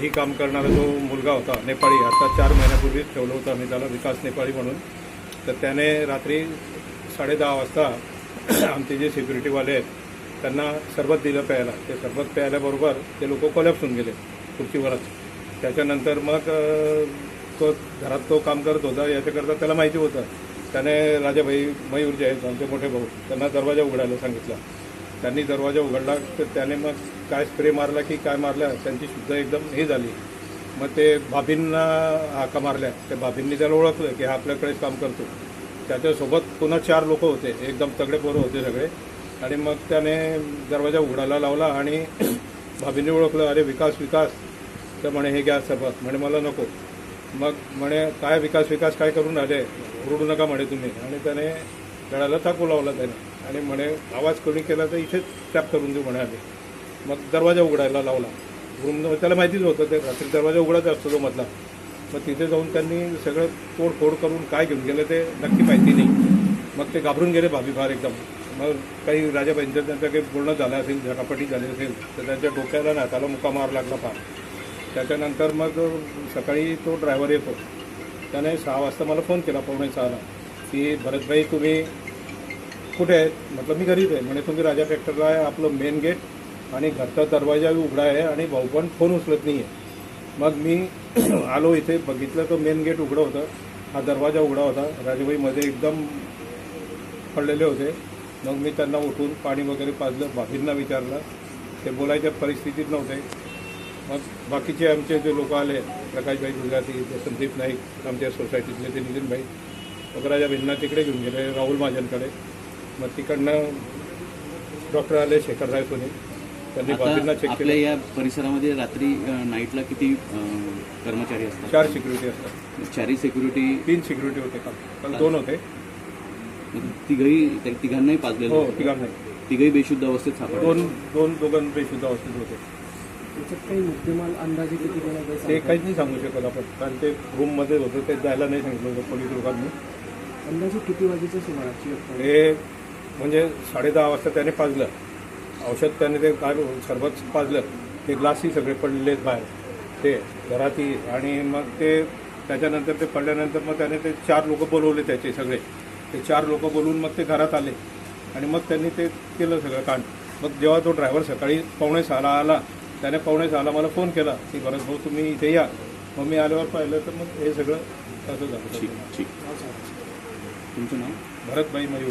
ही काम करणारा जो मुलगा होता नेपाळी आता चार महिन्यापूर्वी ठेवलं होतं आम्ही त्याला विकास नेपाळी म्हणून. तर त्याने रात्री साडेदहा वाजता आमचे जे सिक्युरिटीवाले आहेत त्यांना सरबत दिलं प्यायला. ते सरबत प्यायल्याबरोबर ते लोक कोलॅप्स होऊन गेले खुर्चीवरच. त्याच्यानंतर मग तो घरात तो काम करत होता याच्याकरता त्याला माहिती होतं. त्याने राजाभाई मयूर जे आहेत आमचे मोठे भाऊ त्यांना दरवाजा उघडायला सांगितला. त्यांनी दरवाजा उघडला तर त्याने मग काय स्प्रे मारला की काय मारला त्यांची शुद्ध एकदम हे झाली. मग ते भाभींना हाका मारल्या. त्या भाभींनी त्याला ओळखलं की हा आपल्याकडेच काम करतो. त्याच्यासोबत पुन्हा चार लोक होते. एकदम तगडे पोरं होते सगळे. आणि मग त्याने दरवाजा उघडायला लावला आणि भाभींनी ओळखलं अरे विकास विकास. तर म्हणे हे घ्या सरबत म्हणे मला नको. मग म्हणे काय विकास विकास? काय करून आले ओरडू नका म्हणे तुम्ही. आणि त्याने गळाला टाकू लावला त्याने. आणि म्हणे आवाज कमी केला तर इथेच टॅप करून देऊ म्हणे आम्ही. मग दरवाजा उघडायला लावला. रूम त्याला माहितीच होतं ते रात्री दरवाजा उघडायचा असतो तो मधला. मग तिथे जाऊन त्यांनी सगळं तोडफोड करून काय घेऊन गेलं ते नक्की माहिती नाही. मग ते घाबरून गेले भाभी फार एकदम. मग काही राजाबाईंचं त्यांचं काही पूर्ण झालं असेल झटापटी झाली असेल तर त्यांच्या डोक्याला नाकाला मुका मार लागला फार. त्याच्यानंतर मग सकाळी तो ड्रायव्हर येतो. त्याने सहा वाजता मला फोन केला पावणे सहाला. की भरतभाई तुम्ही कुठे आहेत? म्हटलं मी घरीच आहे. म्हणे तुम्ही राजा फॅक्टरला आहे आपलं मेन गेट आणि घरचा दरवाजा उघडा आहे आणि भाऊ पण फोन उचलत नाही आहे मग मी आलो इथे बघितलं तर मेन गेट उघडं होतं. हा दरवाजा उघडा होता. राजाबाई मध्ये एकदम पडलेले होते. मग मी त्यांना उठून पाणी वगैरे पाजलं भाभींना विचारलं. ते बोलायच्या परिस्थितीत नव्हते. मग बाकीचे आमचे जे लोक आले प्रकाशभाई गुजराती ते संदीप नाईक आमच्या सोसायटीतले ते नितीनभाई मग राजा भिन्ना तिकडे घेऊन गेले राहुल महाजनकडे. मग तिकडनं डॉक्टर आले शेखर राय सोनी त्यांनी चेक केलं. या परिसरामध्ये रात्री नाईटला किती कर्मचारी असतात? चार सिक्युरिटी असतात. चारही सिक्युरिटी तीन सिक्युरिटी होते काल काल दोन होते. तिघही तिघांनाही पाजलेलं हो होतं. तिघां नाही तिघही बेशुद्ध अवस्थेत सापडले दोन दोन दोघां बेशुद्ध अवस्थेत होते. त्याच्यात काही मुद्देमाल अंदाजे किती ते? काहीच नाही सांगू शकत आपण. कारण ते रूममध्ये होतं ते जायला नाही सांगितलं होतं पोलीस लोकांनी. अंदाजे किती वाजेच्या सुमाराची? हे म्हणजे साडेदहा वाजता त्याने पाजलं. औषध त्याने ते काय सरबत पाजलं. ते ग्लासही सगळे पडलेले आहेत बाहेर. ते घरातही आणि मग ते त्याच्यानंतर ते पडल्यानंतर मग त्याने ते चार लोक बोलवले त्याचे सगळे. ते चार लोक बोलवून मग ते घरात आले. आणि मग त्यांनी ते केलं सगळं कांड. मग जेव्हा तो ड्रायव्हर सकाळी पावणे सहाला आला त्याने पावणे सहाला मला फोन केला की भरत भाऊ तुम्ही इथे या. मग मी आल्यावर पाहिलं तर मग हे सगळं असं झालं. ठीक ठीक. तुमचं नाव? भरतभाई मयूर.